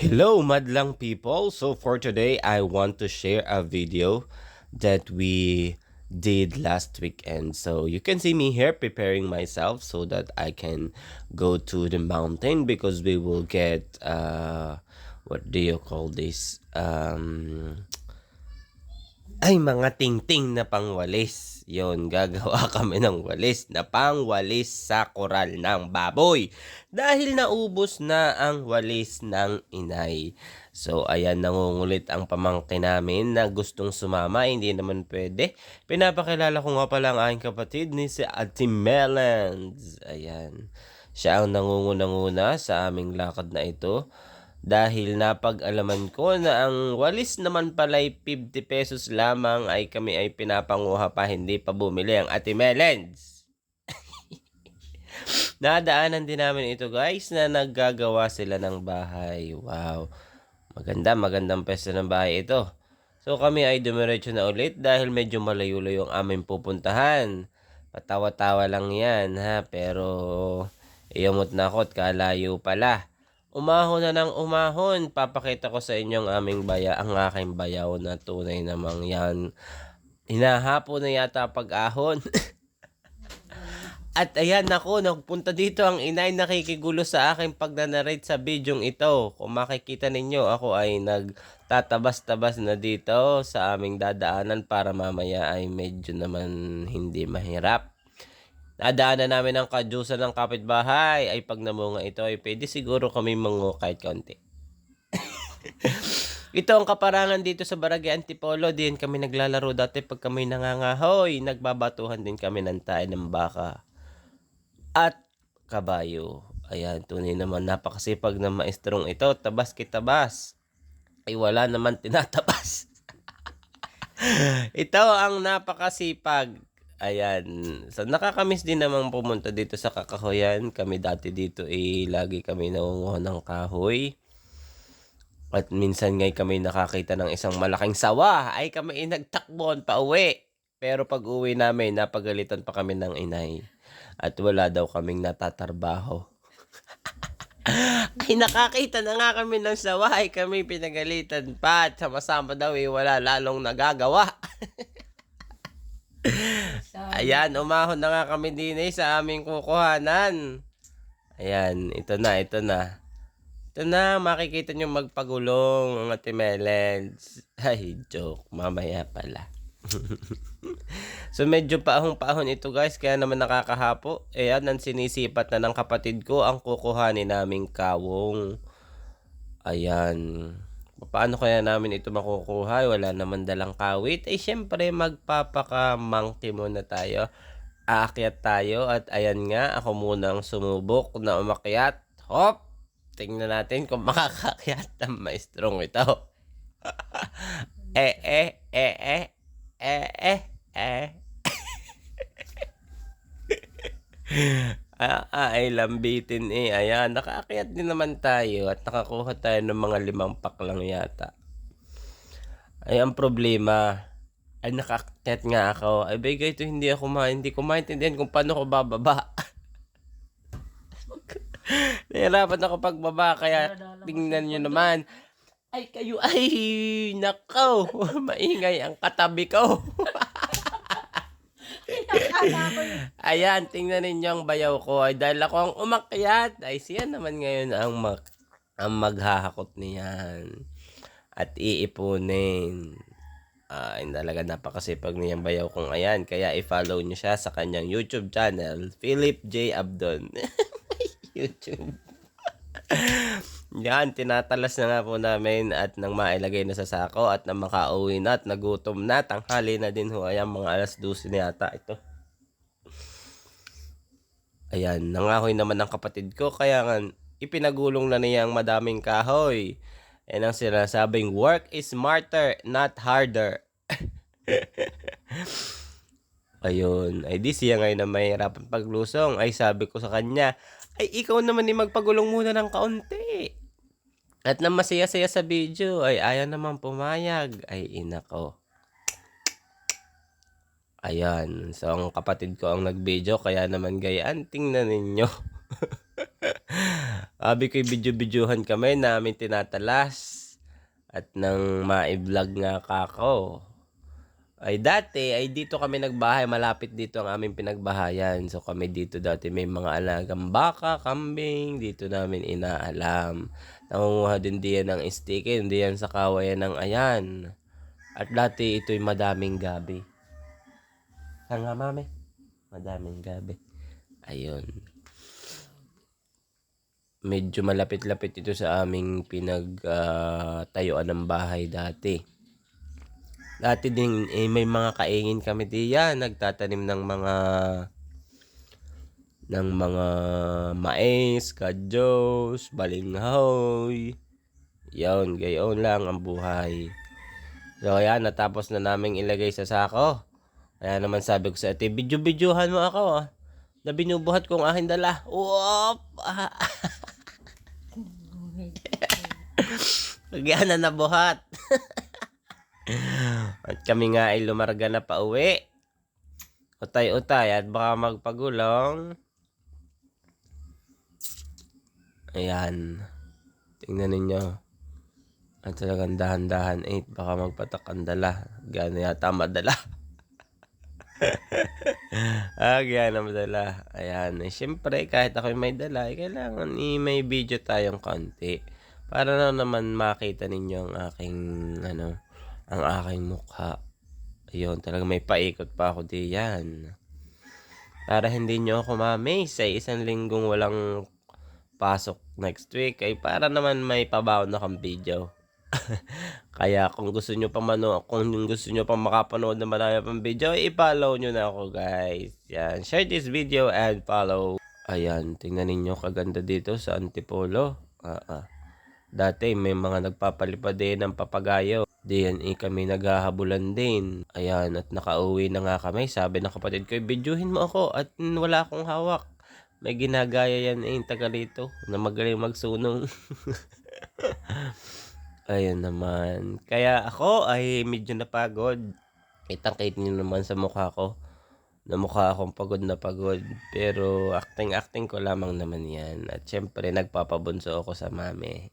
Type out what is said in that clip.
Hello, madlang people. So for today, I want to share a video that we did last weekend. So you can see me here preparing myself so that I can go to the mountain because we will get uh what do you call this? Um ay mga tingting na pangwalis. Yon, gagawa kami ng walis na pangwalis sa koral ng baboy. Dahil naubos na ang walis ng inay. So, ayan, nangungulit ang pamangkin namin na gustong sumama. Hindi naman pwede. Pinapakilala ko nga pala ang aking kapatid ni si Ate Melans. Ayan. Siya ang nangunguna-nguna sa aming lakad na ito dahil napag-alaman ko na ang walis naman pala ay 50 pesos lamang ay kami ay pinapanguha pa hindi pa bumili ang Ate Melens. Nadaanan din namin ito guys na naggagawa sila ng bahay. Wow. Maganda, magandang pwesto ng bahay ito. So kami ay dumiretso na ulit dahil medyo malayo-layo ang aming pupuntahan. Patawa-tawa lang yan ha, pero iyamot na ako at kalayo pala. Umahon na ng umahon. Papakita ko sa inyo ang aming baya, ang aking bayaw na tunay namang yan. Hinahapo na yata pag-ahon. At ayan ako, nagpunta dito ang inay nakikigulo sa akin pag nanarate sa bidyong ito. Kung makikita ninyo, ako ay nagtatabas-tabas na dito sa aming dadaanan para mamaya ay medyo naman hindi mahirap. Nadaanan namin ang kadyusan ng kapitbahay ay pag namunga ito ay pwede siguro kami mango kahit konti. ito ang kaparangan dito sa Barangay Antipolo. Din kami naglalaro dati pag kami nangangahoy. Nagbabatuhan din kami ng tayo ng baka. At kabayo. Ayan, tunay naman napakasipag na maestrong ito. Tabas kitabas. Ay wala naman tinatabas. ito ang napakasipag Ayan. So, nakakamiss din naman pumunta dito sa Kakahoyan. Kami dati dito eh, lagi kami nangunguha ng kahoy. At minsan ngay kami nakakita ng isang malaking sawa. Ay kami ay nagtakbon pa uwi. Pero pag uwi namin, napagalitan pa kami ng inay. At wala daw kaming natatarbaho. ay nakakita na nga kami ng sawa. Ay kami pinagalitan pa. At sama-sama daw eh, wala lalong nagagawa. Ayan, umahon na nga kami din eh sa aming kukuhanan. Ayan, ito na, ito na. Ito na, makikita nyo magpagulong ang ate Melens. Ay, joke. Mamaya pala. so medyo paahong-paahon ito guys, kaya naman nakakahapo. Ayan, ang sinisipat na ng kapatid ko ang kukuhanin naming kawong. Ayan. Paano kaya namin ito makukuha? Wala naman dalang kawit. Eh, syempre, magpapaka-monkey muna tayo. Aakyat tayo at ayan nga, ako munang sumubok na umakyat. Hop! Tingnan natin kung makakakyat ang maestrong ito. eh, eh, eh, eh, eh, eh. Ah, ah, ay lambitin eh. Ayan, nakaakyat din naman tayo at nakakuha tayo ng mga limang pack lang yata. Ay, ang problema, ay nakaakyat nga ako. Ay, bagay ito, hindi ako ma, hindi ko maintindihan kung paano ko bababa. Nahirapan ako pagbaba, kaya tingnan nyo naman. Ay, kayo, ay, nakaw, maingay ang katabi ko. Ayan, tingnan ninyo ang bayaw ko. Ay, dahil ako ang umakyat, ay siya naman ngayon ang, mag, ang maghahakot niyan. At iipunin. Ay, talaga napakasipag niyang bayaw kong ayan. Kaya i-follow niyo siya sa kanyang YouTube channel, Philip J. Abdon. YouTube. Yan, tinatalas na nga po namin at nang mailagay na sa sako at nang makauwi na at nagutom na, tanghali na din ho. Ayan, mga alas 12 na yata ito. Ayan, nangahoy naman ng kapatid ko, kaya nga ipinagulong na niyang madaming kahoy. Yan ang sinasabing, work is smarter, not harder. Ayun, ay di siya ngayon na mahirapan paglusong. Ay sabi ko sa kanya, ay ikaw naman ni magpagulong muna ng kaunti. At na masaya-saya sa video, ay ayaw naman pumayag. Ay ina ko. Ayan. So, ang kapatid ko ang nag-video, kaya naman gayaan, tingnan ninyo. Sabi ko video-videohan kami namin tinatalas. At nang ma-vlog nga kako. Ay dati, ay dito kami nagbahay. Malapit dito ang aming pinagbahayan. So kami dito dati may mga alagang baka, kambing. Dito namin inaalam. Nangunguha din diyan ng sticky. Hindi yan sa kawayan ng ayan. At dati ito'y madaming gabi. Saan nga mami? Madaming gabi. Ayun. Medyo malapit-lapit ito sa aming pinagtayuan ng bahay dati. Dati din eh, may mga kaingin kami diyan, nagtatanim ng mga ng mga mais, kadyos, balinghoy. Yon, gayon lang ang buhay. So ayan, natapos na naming ilagay sa sako. Kaya naman sabi ko sa ate, video-videohan mo ako ah. Na binubuhat kong aking dala. Wop! Kaya na nabuhat. At kami nga ay lumarga na pa uwi. Utay-utay at baka magpagulong. Ayan. Tingnan ninyo. At talagang dahan-dahan 8. Baka magpatak ang dala. Gano'n yata madala. ah, gano'n madala. Ayan. Eh, Siyempre, kahit ako may dala, eh, kailangan i may video tayong konti. Para na naman makita ninyo ang aking, ano, ang aking mukha. Ayun, talagang may paikot pa ako diyan. Para hindi nyo ako mamaze sa isang linggong walang pasok next week ay para naman may pabaon na kang video. Kaya kung gusto nyo pa mano, kung gusto nyo pa makapanood ng marami pang video, i-follow nyo na ako guys. Yan, share this video and follow. Ayan, tingnan ninyo kaganda dito sa Antipolo. Ah, ah. Dati may mga nagpapalipad din ng papagayo. Diyan eh, kami naghahabulan din. Ayan, at nakauwi na nga kami. Sabi ng kapatid ko, videohin mo ako at wala akong hawak. May ginagaya yan eh, taga rito, na magaling magsunong. Ayun naman. Kaya ako ay medyo napagod. Kitang-kit niyo naman sa mukha ko. Na mukha akong pagod na pagod. Pero acting-acting ko lamang naman yan. At syempre, nagpapabunso ako sa mami.